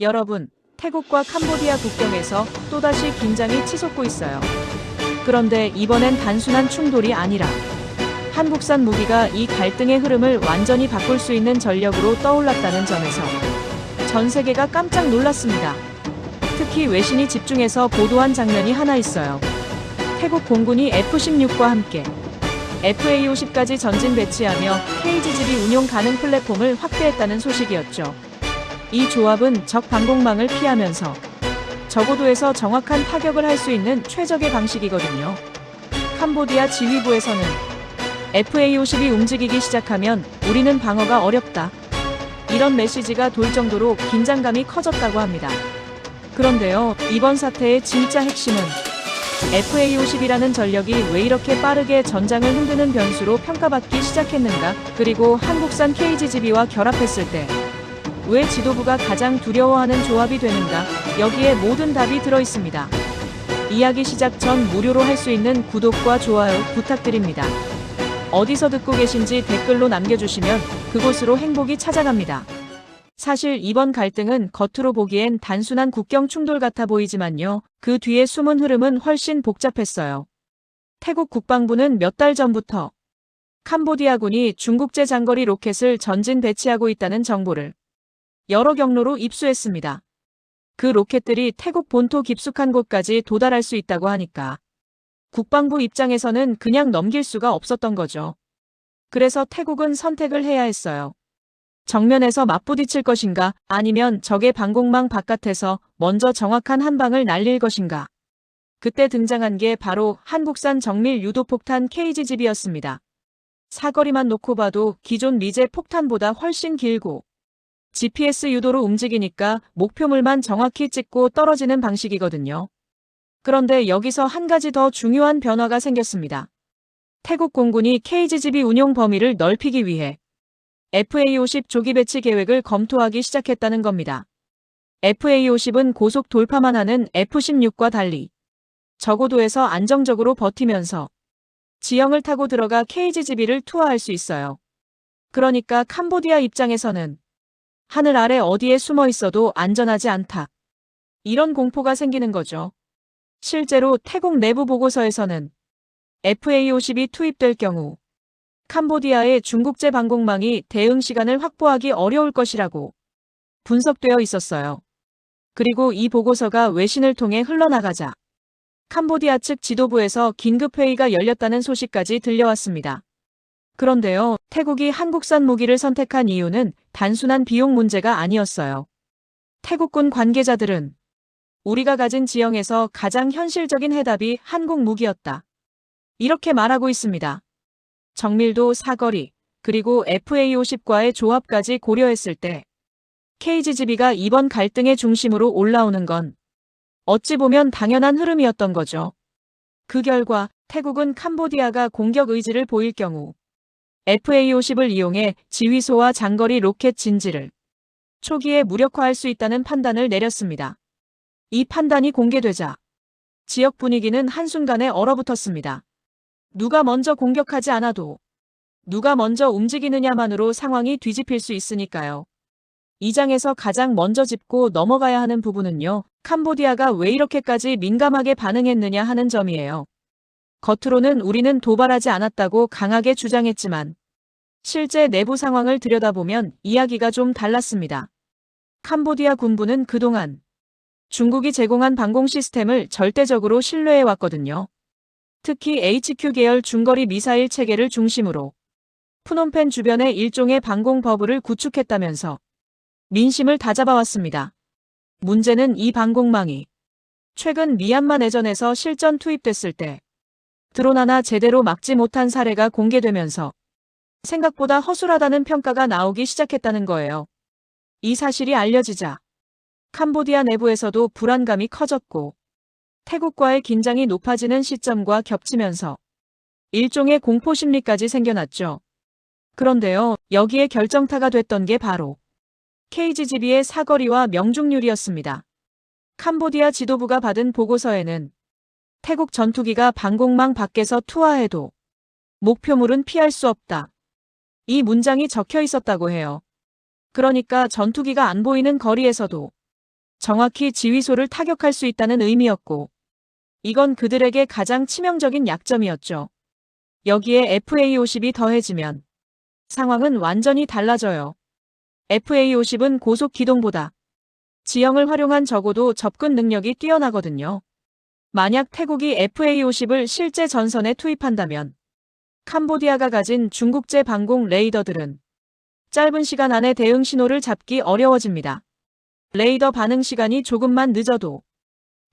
여러분, 태국과 캄보디아 국경에서 또다시 긴장이 치솟고 있어요. 그런데 이번엔 단순한 충돌이 아니라 한국산 무기가 이 갈등의 흐름을 완전히 바꿀 수 있는 전력으로 떠올랐다는 점에서 전 세계가 깜짝 놀랐습니다. 특히 외신이 집중해서 보도한 장면이 하나 있어요. 태국 공군이 F-16과 함께 FA-50까지 전진 배치하며 KGGB 운용 가능 플랫폼을 확대했다는 소식이었죠. 이 조합은 적 방공망을 피하면서 저고도에서 정확한 타격을 할 수 있는 최적의 방식이거든요. 캄보디아 지휘부에서는 FA-50이 움직이기 시작하면 우리는 방어가 어렵다. 이런 메시지가 돌 정도로 긴장감이 커졌다고 합니다. 그런데요, 이번 사태의 진짜 핵심은 FA-50이라는 전력이 왜 이렇게 빠르게 전장을 흔드는 변수로 평가받기 시작했는가, 그리고 한국산 KGGB와 결합했을 때 왜 지도부가 가장 두려워하는 조합이 되는가, 여기에 모든 답이 들어 있습니다. 이야기 시작 전 무료로 할 수 있는 구독과 좋아요 부탁드립니다. 어디서 듣고 계신지 댓글로 남겨주시면 그곳으로 행복이 찾아갑니다. 사실 이번 갈등은 겉으로 보기엔 단순한 국경 충돌 같아 보이지만요. 그 뒤에 숨은 흐름은 훨씬 복잡했어요. 태국 국방부는 몇 달 전부터 캄보디아군이 중국제 장거리 로켓을 전진 배치하고 있다는 정보를 여러 경로로 입수했습니다. 그 로켓들이 태국 본토 깊숙한 곳까지 도달할 수 있다고 하니까 국방부 입장에서는 그냥 넘길 수가 없었던 거죠. 그래서 태국은 선택을 해야 했어요. 정면에서 맞부딪힐 것인가 아니면 적의 방공망 바깥에서 먼저 정확한 한 방을 날릴 것인가. 그때 등장한 게 바로 한국산 정밀 유도폭탄 KGGB였습니다. 사거리만 놓고 봐도 기존 미제 폭탄보다 훨씬 길고 GPS 유도로 움직이니까 목표물만 정확히 찍고 떨어지는 방식이거든요. 그런데 여기서 한 가지 더 중요한 변화가 생겼습니다. 태국 공군이 KGGB 운용 범위를 넓히기 위해 FA-50 조기 배치 계획을 검토하기 시작했다는 겁니다. FA-50은 고속 돌파만 하는 F-16과 달리 저고도에서 안정적으로 버티면서 지형을 타고 들어가 KGGB를 투하할 수 있어요. 그러니까 캄보디아 입장에서는 하늘 아래 어디에 숨어 있어도 안전하지 않다. 이런 공포가 생기는 거죠. 실제로 태국 내부 보고서에서는 FA-50이 투입될 경우 캄보디아의 중국제 방공망이 대응 시간을 확보하기 어려울 것이라고 분석되어 있었어요. 그리고 이 보고서가 외신을 통해 흘러나가자 캄보디아 측 지도부에서 긴급회의가 열렸다는 소식까지 들려왔습니다. 그런데요, 태국이 한국산 무기를 선택한 이유는 단순한 비용 문제가 아니었어요. 태국군 관계자들은 우리가 가진 지형에서 가장 현실적인 해답이 한국 무기였다. 이렇게 말하고 있습니다. 정밀도 사거리, 그리고 FA-50과의 조합까지 고려했을 때 KGGB가 이번 갈등의 중심으로 올라오는 건 어찌 보면 당연한 흐름이었던 거죠. 그 결과 태국은 캄보디아가 공격 의지를 보일 경우 FA-50을 이용해 지휘소와 장거리 로켓 진지를 초기에 무력화할 수 있다는 판단을 내렸습니다. 이 판단이 공개되자 지역 분위기는 한순간에 얼어붙었습니다. 누가 먼저 공격하지 않아도 누가 먼저 움직이느냐만으로 상황이 뒤집힐 수 있으니까요. 이 장에서 가장 먼저 짚고 넘어가야 하는 부분은요. 캄보디아가 왜 이렇게까지 민감하게 반응했느냐 하는 점이에요. 겉으로는 우리는 도발하지 않았다고 강하게 주장했지만 실제 내부 상황을 들여다보면 이야기가 좀 달랐습니다. 캄보디아 군부는 그동안 중국이 제공한 방공 시스템을 절대적으로 신뢰해 왔거든요. 특히 HQ 계열 중거리 미사일 체계를 중심으로 푸놈펜 주변에 일종의 방공 버블을 구축했다면서 민심을 다잡아왔습니다. 문제는 이 방공망이 최근 미얀마 내전에서 실전 투입됐을 때 드론 하나 제대로 막지 못한 사례가 공개되면서 생각보다 허술하다는 평가가 나오기 시작했다는 거예요. 이 사실이 알려지자 캄보디아 내부에서도 불안감이 커졌고 태국과의 긴장이 높아지는 시점과 겹치면서 일종의 공포 심리까지 생겨났죠. 그런데요, 여기에 결정타가 됐던 게 바로 KGGB의 사거리와 명중률이었습니다. 캄보디아 지도부가 받은 보고서에는 태국 전투기가 방공망 밖에서 투하해도 목표물은 피할 수 없다. 이 문장이 적혀 있었다고 해요. 그러니까 전투기가 안 보이는 거리에서도 정확히 지휘소를 타격할 수 있다는 의미였고, 이건 그들에게 가장 치명적인 약점이었죠. 여기에 FA-50이 더해지면 상황은 완전히 달라져요. FA-50은 고속 기동보다 지형을 활용한 적어도 접근 능력이 뛰어나거든요. 만약 태국이 FA-50을 실제 전선에 투입한다면 캄보디아가 가진 중국제 방공 레이더들은 짧은 시간 안에 대응 신호를 잡기 어려워집니다. 레이더 반응 시간이 조금만 늦어도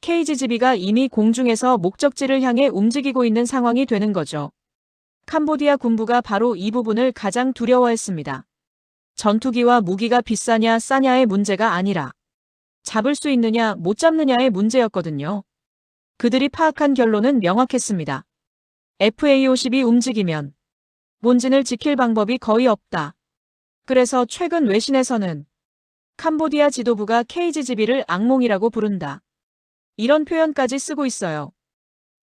KGGB가 이미 공중에서 목적지를 향해 움직이고 있는 상황이 되는 거죠. 캄보디아 군부가 바로 이 부분을 가장 두려워했습니다. 전투기와 무기가 비싸냐 싸냐의 문제가 아니라 잡을 수 있느냐 못 잡느냐의 문제였거든요. 그들이 파악한 결론은 명확했습니다. FA-50이 움직이면 본진을 지킬 방법이 거의 없다. 그래서 최근 외신에서는 캄보디아 지도부가 KGGB를 악몽이라고 부른다. 이런 표현까지 쓰고 있어요.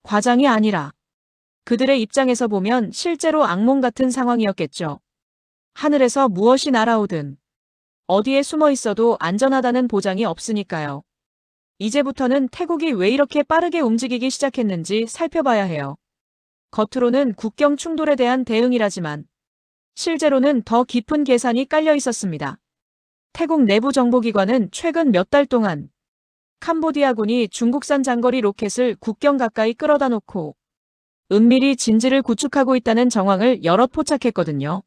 과장이 아니라 그들의 입장에서 보면 실제로 악몽 같은 상황이었겠죠. 하늘에서 무엇이 날아오든 어디에 숨어 있어도 안전하다는 보장이 없으니까요. 이제부터는 태국이 왜 이렇게 빠르게 움직이기 시작했는지 살펴봐야 해요. 겉으로는 국경 충돌에 대한 대응이라지만 실제로는 더 깊은 계산이 깔려 있었습니다. 태국 내부 정보기관은 최근 몇 달 동안 캄보디아군이 중국산 장거리 로켓을 국경 가까이 끌어다 놓고 은밀히 진지를 구축하고 있다는 정황을 여럿 포착했거든요.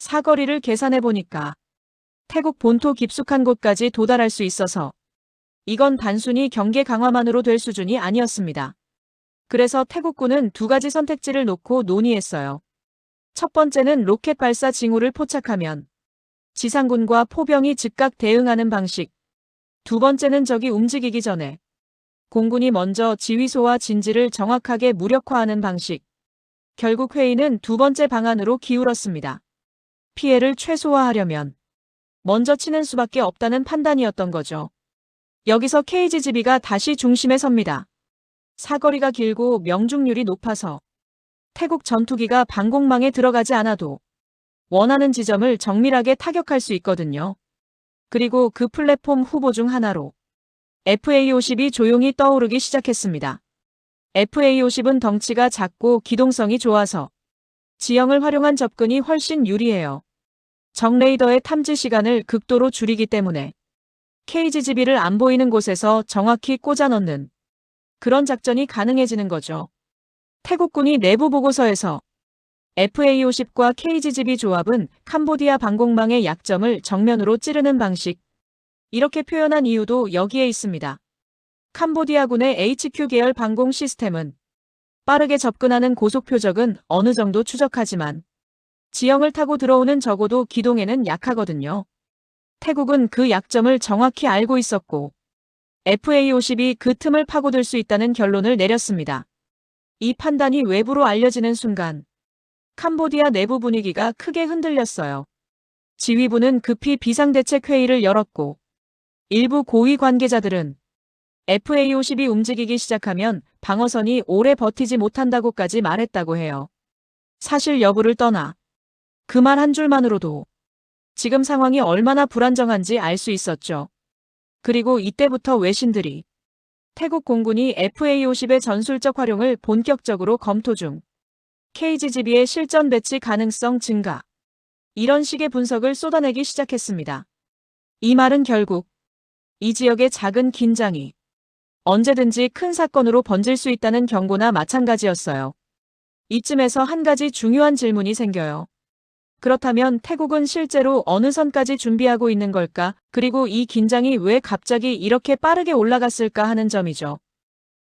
사거리를 계산해 보니까 태국 본토 깊숙한 곳까지 도달할 수 있어서 이건 단순히 경계 강화만으로 될 수준이 아니었습니다. 그래서 태국군은 두 가지 선택지를 놓고 논의했어요. 첫 번째는 로켓 발사 징후를 포착하면 지상군과 포병이 즉각 대응하는 방식. 두 번째는 적이 움직이기 전에 공군이 먼저 지휘소와 진지를 정확하게 무력화하는 방식. 결국 회의는 두 번째 방안으로 기울었습니다. 피해를 최소화하려면 먼저 치는 수밖에 없다는 판단이었던 거죠. 여기서 KGGB가 다시 중심에 섭니다. 사거리가 길고 명중률이 높아서 태국 전투기가 방공망에 들어가지 않아도 원하는 지점을 정밀하게 타격할 수 있거든요. 그리고 그 플랫폼 후보 중 하나로 FA-50이 조용히 떠오르기 시작했습니다. FA-50은 덩치가 작고 기동성이 좋아서 지형을 활용한 접근이 훨씬 유리해요. 정 레이더의 탐지 시간을 극도로 줄이기 때문에 KGGB를 안 보이는 곳에서 정확히 꽂아 넣는 그런 작전이 가능해지는 거죠. 태국군이 내부 보고서에서 FA-50과 KGGB 조합은 캄보디아 방공망의 약점을 정면으로 찌르는 방식. 이렇게 표현한 이유도 여기에 있습니다. 캄보디아군의 HQ 계열 방공 시스템은 빠르게 접근하는 고속 표적은 어느 정도 추적하지만 지형을 타고 들어오는 적어도 기동에는 약하거든요. 태국은 그 약점을 정확히 알고 있었고 FA-50이 그 틈을 파고들 수 있다는 결론을 내렸습니다. 이 판단이 외부로 알려지는 순간 캄보디아 내부 분위기가 크게 흔들렸어요. 지휘부는 급히 비상대책 회의를 열었고 일부 고위 관계자들은 FA-50이 움직이기 시작하면 방어선이 오래 버티지 못한다고까지 말했다고 해요. 사실 여부를 떠나 그 말 한 줄만으로도 지금 상황이 얼마나 불안정한지 알 수 있었죠. 그리고 이때부터 외신들이 태국 공군이 FA-50의 전술적 활용을 본격적으로 검토 중 KGGB의 실전 배치 가능성 증가. 이런 식의 분석을 쏟아내기 시작했습니다. 이 말은 결국 이 지역의 작은 긴장이 언제든지 큰 사건으로 번질 수 있다는 경고나 마찬가지였어요. 이쯤에서 한 가지 중요한 질문이 생겨요. 그렇다면 태국은 실제로 어느 선까지 준비하고 있는 걸까? 그리고 이 긴장이 왜 갑자기 이렇게 빠르게 올라갔을까 하는 점이죠.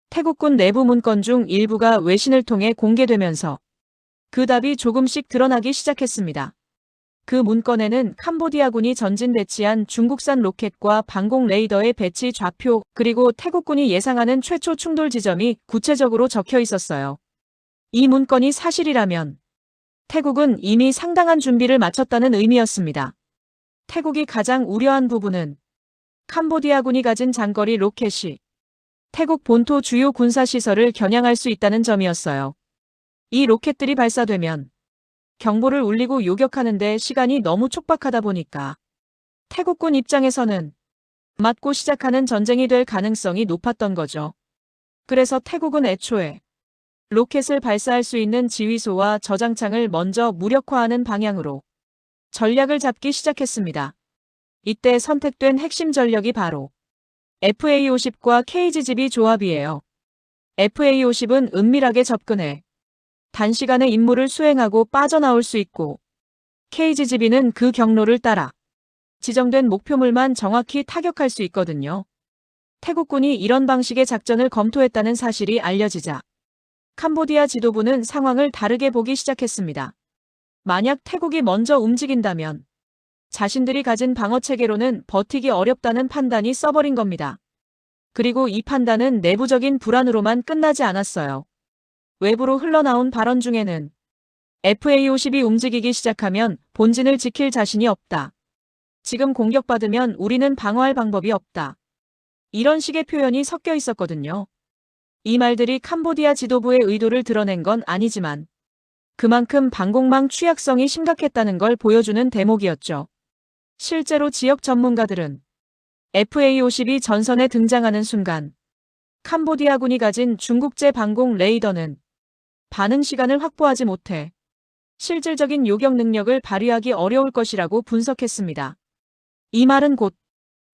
태국군 내부 문건 중 일부가 외신을 통해 공개되면서 그 답이 조금씩 드러나기 시작했습니다. 그 문건에는 캄보디아군이 전진 배치한 중국산 로켓과 방공 레이더의 배치 좌표 그리고 태국군이 예상하는 최초 충돌 지점이 구체적으로 적혀 있었어요. 이 문건이 사실이라면 태국은 이미 상당한 준비를 마쳤다는 의미였습니다. 태국이 가장 우려한 부분은 캄보디아군이 가진 장거리 로켓이 태국 본토 주요 군사시설을 겨냥할 수 있다는 점이었어요. 이 로켓들이 발사되면 경보를 울리고 요격하는데 시간이 너무 촉박하다 보니까 태국군 입장에서는 맞고 시작하는 전쟁이 될 가능성이 높았던 거죠. 그래서 태국은 애초에 로켓을 발사할 수 있는 지휘소와 저장창을 먼저 무력화하는 방향으로 전략을 잡기 시작했습니다. 이때 선택된 핵심 전력이 바로 FA-50과 KGGB 조합이에요. FA-50은 은밀하게 접근해 단시간에 임무를 수행하고 빠져나올 수 있고 KGGB는 그 경로를 따라 지정된 목표물만 정확히 타격할 수 있거든요. 태국군이 이런 방식의 작전을 검토했다는 사실이 알려지자 캄보디아 지도부는 상황을 다르게 보기 시작했습니다. 만약 태국이 먼저 움직인다면 자신들이 가진 방어 체계로는 버티기 어렵다는 판단이 써버린 겁니다. 그리고 이 판단은 내부적인 불안으로만 끝나지 않았어요. 외부로 흘러나온 발언 중에는 FA-50이 움직이기 시작하면 본진을 지킬 자신이 없다. 지금 공격받으면 우리는 방어할 방법이 없다. 이런 식의 표현이 섞여 있었거든요. 이 말들이 캄보디아 지도부의 의도를 드러낸 건 아니지만 그만큼 방공망 취약성이 심각했다는 걸 보여주는 대목이었죠. 실제로 지역 전문가들은 FA-50이 전선에 등장하는 순간 캄보디아군이 가진 중국제 방공 레이더는 반응 시간을 확보하지 못해 실질적인 요격 능력을 발휘하기 어려울 것이라고 분석했습니다. 이 말은 곧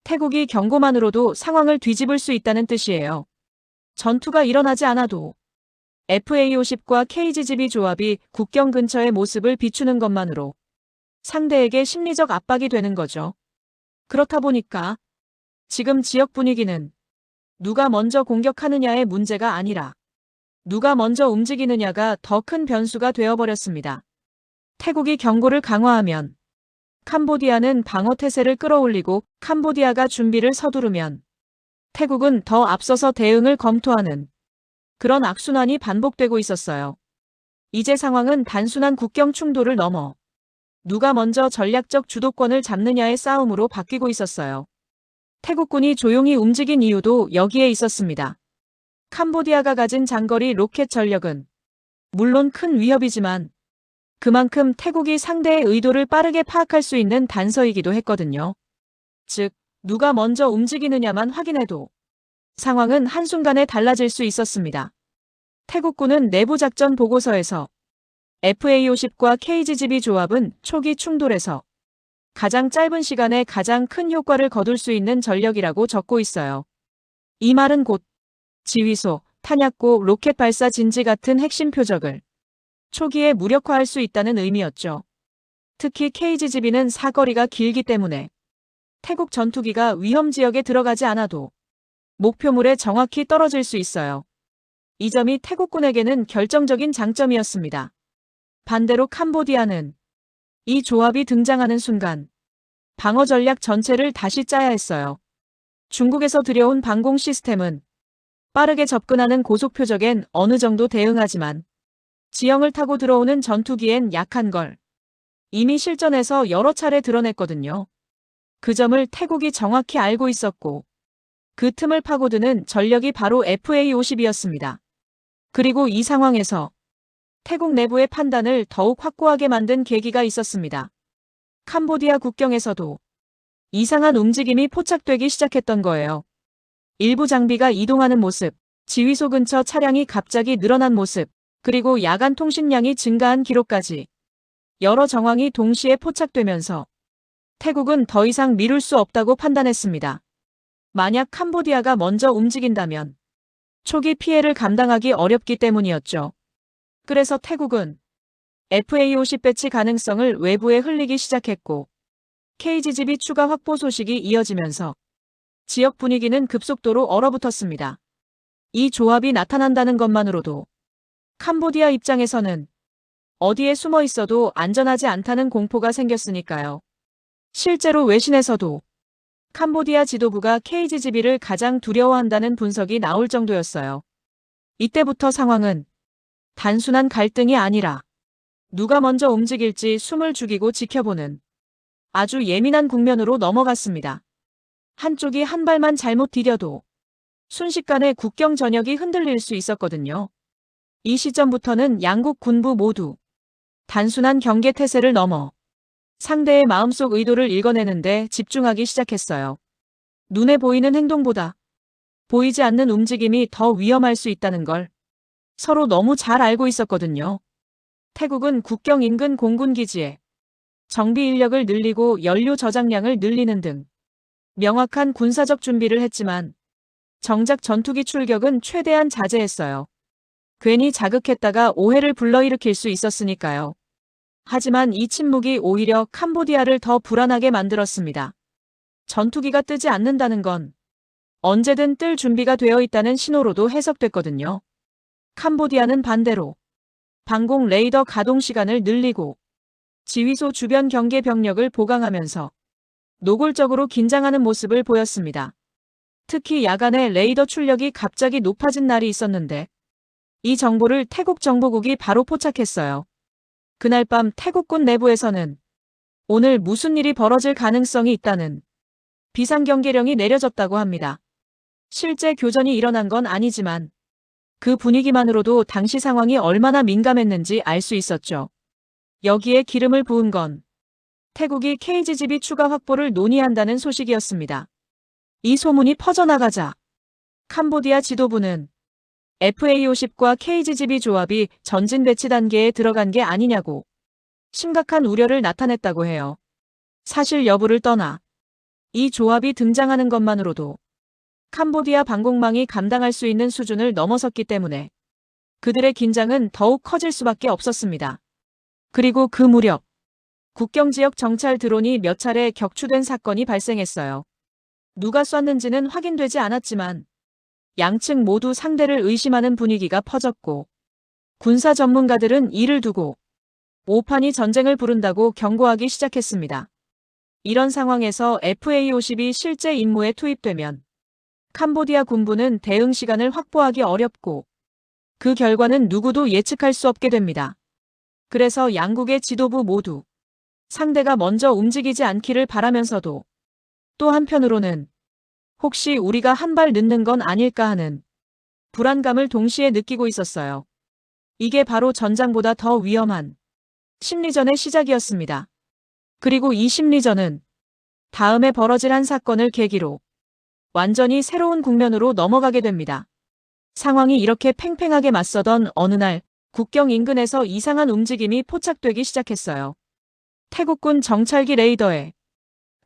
태국이 경고만으로도 상황을 뒤집을 수 있다는 뜻이에요. 전투가 일어나지 않아도 FA-50과 KGGB 조합이 국경 근처의 모습을 비추는 것만으로 상대에게 심리적 압박이 되는 거죠. 그렇다 보니까 지금 지역 분위기는 누가 먼저 공격하느냐의 문제가 아니라 누가 먼저 움직이느냐가 더 큰 변수가 되어버렸습니다. 태국이 경고를 강화하면 캄보디아는 방어 태세를 끌어올리고 캄보디아가 준비를 서두르면 태국은 더 앞서서 대응을 검토하는 그런 악순환이 반복되고 있었어요. 이제 상황은 단순한 국경 충돌을 넘어 누가 먼저 전략적 주도권을 잡느냐의 싸움으로 바뀌고 있었어요. 태국군이 조용히 움직인 이유도 여기에 있었습니다. 캄보디아가 가진 장거리 로켓 전력은 물론 큰 위협이지만 그만큼 태국이 상대의 의도를 빠르게 파악할 수 있는 단서이기도 했거든요. 즉, 누가 먼저 움직이느냐만 확인해도 상황은 한순간에 달라질 수 있었습니다. 태국군은 내부작전 보고서에서 FA-50과 KGGB 조합은 초기 충돌에서 가장 짧은 시간에 가장 큰 효과를 거둘 수 있는 전력이라고 적고 있어요. 이 말은 곧 지휘소, 탄약고, 로켓 발사 진지 같은 핵심 표적을 초기에 무력화할 수 있다는 의미였죠. 특히 KGGB는 사거리가 길기 때문에 태국 전투기가 위험 지역에 들어가지 않아도 목표물에 정확히 떨어질 수 있어요. 이 점이 태국군에게는 결정적인 장점이었습니다. 반대로 캄보디아는 이 조합이 등장하는 순간 방어 전략 전체를 다시 짜야 했어요. 중국에서 들여온 방공 시스템은 빠르게 접근하는 고속 표적엔 어느 정도 대응하지만 지형을 타고 들어오는 전투기엔 약한 걸 이미 실전에서 여러 차례 드러냈거든요. 그 점을 태국이 정확히 알고 있었고 그 틈을 파고드는 전력이 바로 FA-50이었습니다. 그리고 이 상황에서 태국 내부의 판단을 더욱 확고하게 만든 계기가 있었습니다. 캄보디아 국경에서도 이상한 움직임이 포착되기 시작했던 거예요. 일부 장비가 이동하는 모습, 지휘소 근처 차량이 갑자기 늘어난 모습, 그리고 야간 통신량이 증가한 기록까지 여러 정황이 동시에 포착되면서 태국은 더 이상 미룰 수 없다고 판단했습니다. 만약 캄보디아가 먼저 움직인다면 초기 피해를 감당하기 어렵기 때문이었죠. 그래서 태국은 FA-50 배치 가능성을 외부에 흘리기 시작했고 KGGB 추가 확보 소식이 이어지면서 지역 분위기는 급속도로 얼어붙었습니다. 이 조합이 나타난다는 것만으로도 캄보디아 입장에서는 어디에 숨어 있어도 안전하지 않다는 공포가 생겼으니까요. 실제로 외신에서도 캄보디아 지도부가 KGGB를 가장 두려워한다는 분석이 나올 정도였어요. 이때부터 상황은 단순한 갈등이 아니라 누가 먼저 움직일지 숨을 죽이고 지켜보는 아주 예민한 국면으로 넘어갔습니다. 한쪽이 한 발만 잘못 디뎌도 순식간에 국경 전역이 흔들릴 수 있었거든요. 이 시점부터는 양국 군부 모두 단순한 경계 태세를 넘어 상대의 마음속 의도를 읽어내는데 집중하기 시작했어요. 눈에 보이는 행동보다 보이지 않는 움직임이 더 위험할 수 있다는 걸 서로 너무 잘 알고 있었거든요. 태국은 국경 인근 공군 기지에 정비 인력을 늘리고 연료 저장량을 늘리는 등 명확한 군사적 준비를 했지만 정작 전투기 출격은 최대한 자제했어요. 괜히 자극했다가 오해를 불러일으킬 수 있었으니까요. 하지만 이 침묵이 오히려 캄보디아를 더 불안하게 만들었습니다. 전투기가 뜨지 않는다는 건 언제든 뜰 준비가 되어 있다는 신호로도 해석됐거든요. 캄보디아는 반대로 방공 레이더 가동 시간을 늘리고 지휘소 주변 경계 병력을 보강하면서 노골적으로 긴장하는 모습을 보였습니다. 특히 야간에 레이더 출력이 갑자기 높아진 날이 있었는데 이 정보를 태국 정보국이 바로 포착했어요. 그날 밤 태국군 내부에서는 오늘 무슨 일이 벌어질 가능성이 있다는 비상경계령이 내려졌다고 합니다. 실제 교전이 일어난 건 아니지만 그 분위기만으로도 당시 상황이 얼마나 민감했는지 알 수 있었죠. 여기에 기름을 부은 건 태국이 KGGB 추가 확보를 논의한다는 소식이었습니다. 이 소문이 퍼져나가자 캄보디아 지도부는 FA50과 KGGB 조합이 전진 배치 단계에 들어간 게 아니냐고 심각한 우려를 나타냈다고 해요. 사실 여부를 떠나 이 조합이 등장하는 것만으로도 캄보디아 방공망이 감당할 수 있는 수준을 넘어섰기 때문에 그들의 긴장은 더욱 커질 수밖에 없었습니다. 그리고 그 무렵 국경 지역 정찰 드론이 몇 차례 격추된 사건이 발생했어요. 누가 쐈는지는 확인되지 않았지만 양측 모두 상대를 의심하는 분위기가 퍼졌고 군사 전문가들은 이를 두고 오판이 전쟁을 부른다고 경고하기 시작했습니다. 이런 상황에서 FA-50이 실제 임무에 투입되면 캄보디아 군부는 대응 시간을 확보하기 어렵고 그 결과는 누구도 예측할 수 없게 됩니다. 그래서 양국의 지도부 모두 상대가 먼저 움직이지 않기를 바라면서도 또 한편으로는 혹시 우리가 한 발 늦는 건 아닐까 하는 불안감을 동시에 느끼고 있었어요. 이게 바로 전장보다 더 위험한 심리전의 시작이었습니다. 그리고 이 심리전은 다음에 벌어질 한 사건을 계기로 완전히 새로운 국면으로 넘어가게 됩니다. 상황이 이렇게 팽팽하게 맞서던 어느 날 국경 인근에서 이상한 움직임이 포착되기 시작했어요. 태국군 정찰기 레이더에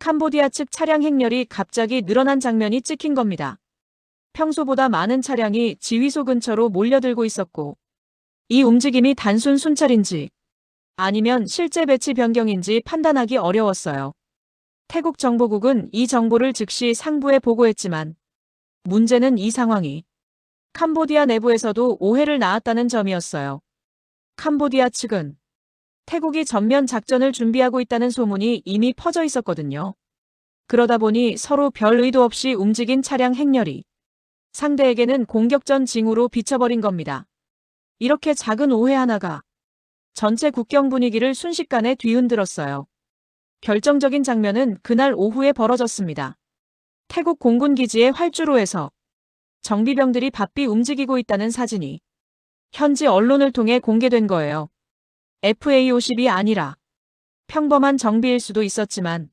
캄보디아 측 차량 행렬이 갑자기 늘어난 장면이 찍힌 겁니다. 평소보다 많은 차량이 지휘소 근처로 몰려들고 있었고 이 움직임이 단순 순찰인지 아니면 실제 배치 변경인지 판단하기 어려웠어요. 태국 정보국은 이 정보를 즉시 상부에 보고했지만 문제는 이 상황이 캄보디아 내부에서도 오해를 낳았다는 점이었어요. 캄보디아 측은 태국이 전면 작전을 준비하고 있다는 소문이 이미 퍼져 있었거든요. 그러다 보니 서로 별 의도 없이 움직인 차량 행렬이 상대에게는 공격전 징후로 비춰버린 겁니다. 이렇게 작은 오해 하나가 전체 국경 분위기를 순식간에 뒤흔들었어요. 결정적인 장면은 그날 오후에 벌어졌습니다. 태국 공군 기지의 활주로에서 정비병들이 바삐 움직이고 있다는 사진이 현지 언론을 통해 공개된 거예요. FA50이 아니라 평범한 정비일 수도 있었지만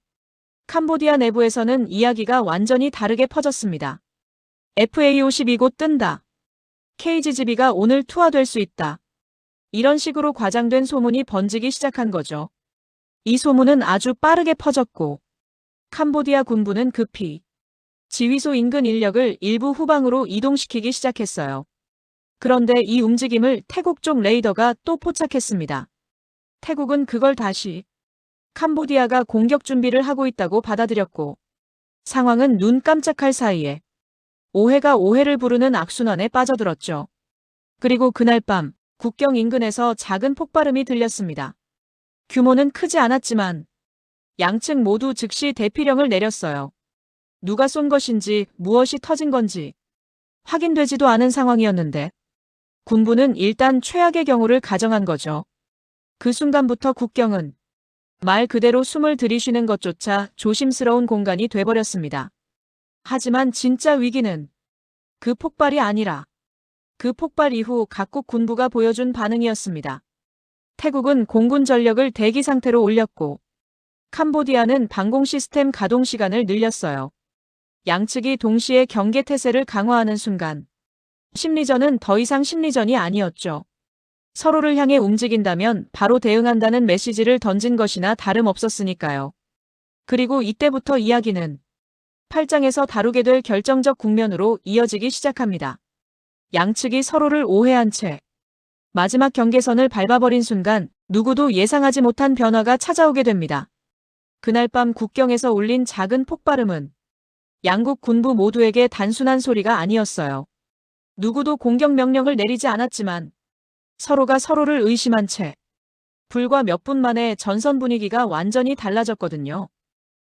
캄보디아 내부에서는 이야기가 완전히 다르게 퍼졌습니다. FA50이 곧 뜬다. KGGB가 오늘 투하될 수 있다. 이런 식으로 과장된 소문이 번지기 시작한 거죠. 이 소문은 아주 빠르게 퍼졌고 캄보디아 군부는 급히 지휘소 인근 인력을 일부 후방으로 이동시키기 시작했어요. 그런데 이 움직임을 태국 쪽 레이더가 또 포착했습니다. 태국은 그걸 다시 캄보디아가 공격 준비를 하고 있다고 받아들였고 상황은 눈 깜짝할 사이에 오해가 오해를 부르는 악순환에 빠져들었죠. 그리고 그날 밤 국경 인근에서 작은 폭발음이 들렸습니다. 규모는 크지 않았지만 양측 모두 즉시 대피령을 내렸어요. 누가 쏜 것인지 무엇이 터진 건지 확인되지도 않은 상황이었는데 군부는 일단 최악의 경우를 가정한 거죠. 그 순간부터 국경은 말 그대로 숨을 들이쉬는 것조차 조심스러운 공간이 돼버렸습니다. 하지만 진짜 위기는 그 폭발이 아니라 그 폭발 이후 각국 군부가 보여준 반응이었습니다. 태국은 공군 전력을 대기 상태로 올렸고 캄보디아는 방공 시스템 가동 시간을 늘렸어요. 양측이 동시에 경계 태세를 강화하는 순간 심리전은 더 이상 심리전이 아니었죠. 서로를 향해 움직인다면 바로 대응한다는 메시지를 던진 것이나 다름없었으니까요. 그리고 이때부터 이야기는 8장에서 다루게 될 결정적 국면으로 이어지기 시작합니다. 양측이 서로를 오해한 채 마지막 경계선을 밟아버린 순간 누구도 예상하지 못한 변화가 찾아오게 됩니다. 그날 밤 국경에서 울린 작은 폭발음은 양국 군부 모두에게 단순한 소리가 아니었어요. 누구도 공격 명령을 내리지 않았지만 서로가 서로를 의심한 채 불과 몇 분 만에 전선 분위기가 완전히 달라졌거든요.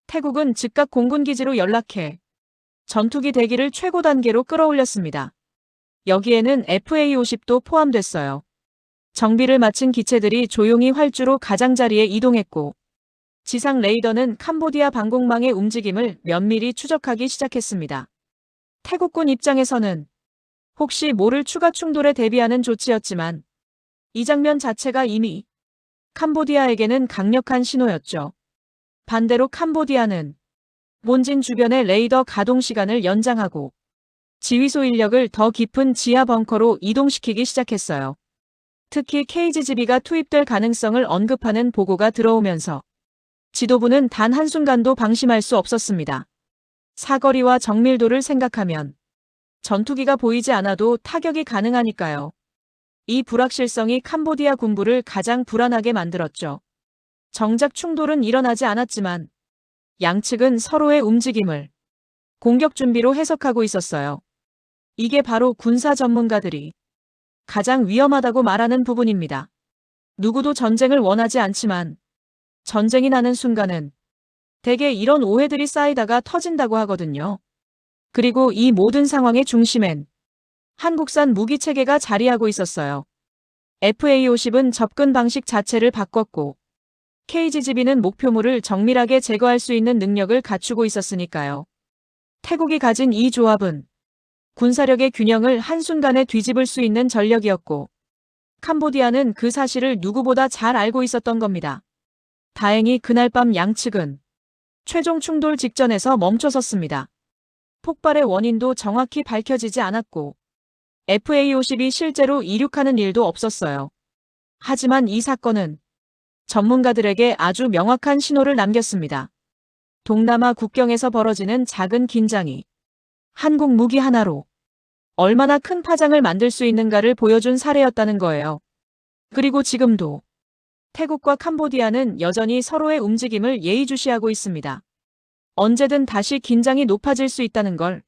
태국은 즉각 공군기지로 연락해 전투기 대기를 최고 단계로 끌어올렸습니다. 여기에는 FA-50도 포함됐어요. 정비를 마친 기체들이 조용히 활주로 가장자리에 이동했고 지상 레이더는 캄보디아 방공망의 움직임을 면밀히 추적하기 시작했습니다. 태국군 입장에서는 혹시 모를 추가 충돌에 대비하는 조치였지만 이 장면 자체가 이미 캄보디아에게는 강력한 신호였죠. 반대로 캄보디아는 본진 주변의 레이더 가동 시간을 연장하고 지휘소 인력을 더 깊은 지하 벙커로 이동시키기 시작했어요. 특히 KGGB가 투입될 가능성을 언급하는 보고가 들어오면서 지도부는 단 한순간도 방심할 수 없었습니다. 사거리와 정밀도를 생각하면 전투기가 보이지 않아도 타격이 가능하니까요. 이 불확실성이 캄보디아 군부를 가장 불안하게 만들었죠. 정작 충돌은 일어나지 않았지만 양측은 서로의 움직임을 공격 준비로 해석하고 있었어요. 이게 바로 군사 전문가들이 가장 위험하다고 말하는 부분입니다. 누구도 전쟁을 원하지 않지만 전쟁이 나는 순간은 대개 이런 오해들이 쌓이다가 터진다고 하거든요. 그리고 이 모든 상황의 중심엔 한국산 무기 체계가 자리하고 있었어요. FA-50은 접근 방식 자체를 바꿨고 KGGB는 목표물을 정밀하게 제거할 수 있는 능력을 갖추고 있었으니까요. 태국이 가진 이 조합은 군사력의 균형을 한순간에 뒤집을 수 있는 전력이었고 캄보디아는 그 사실을 누구보다 잘 알고 있었던 겁니다. 다행히 그날 밤 양측은 최종 충돌 직전에서 멈춰섰습니다. 폭발의 원인도 정확히 밝혀지지 않았고 FA-50이 실제로 이륙하는 일도 없었어요. 하지만 이 사건은 전문가들에게 아주 명확한 신호를 남겼습니다. 동남아 국경에서 벌어지는 작은 긴장이 한국 무기 하나로 얼마나 큰 파장을 만들 수 있는가를 보여준 사례였다는 거예요. 그리고 지금도 태국과 캄보디아는 여전히 서로의 움직임을 예의주시하고 있습니다. 언제든 다시 긴장이 높아질 수 있다는 걸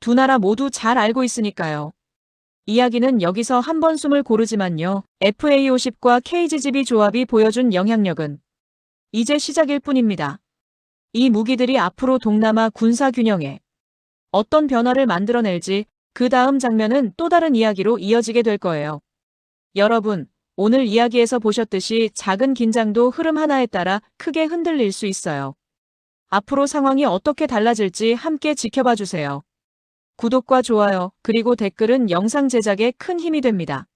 두 나라 모두 잘 알고 있으니까요. 이야기는 여기서 한 번 숨을 고르지만요. FA-50과 KGGB 조합이 보여준 영향력은 이제 시작일 뿐입니다. 이 무기들이 앞으로 동남아 군사 균형에 어떤 변화를 만들어낼지 그 다음 장면은 또 다른 이야기로 이어지게 될 거예요. 여러분, 오늘 이야기에서 보셨듯이 작은 긴장도 흐름 하나에 따라 크게 흔들릴 수 있어요. 앞으로 상황이 어떻게 달라질지 함께 지켜봐 주세요. 구독과 좋아요, 그리고 댓글은 영상 제작에 큰 힘이 됩니다.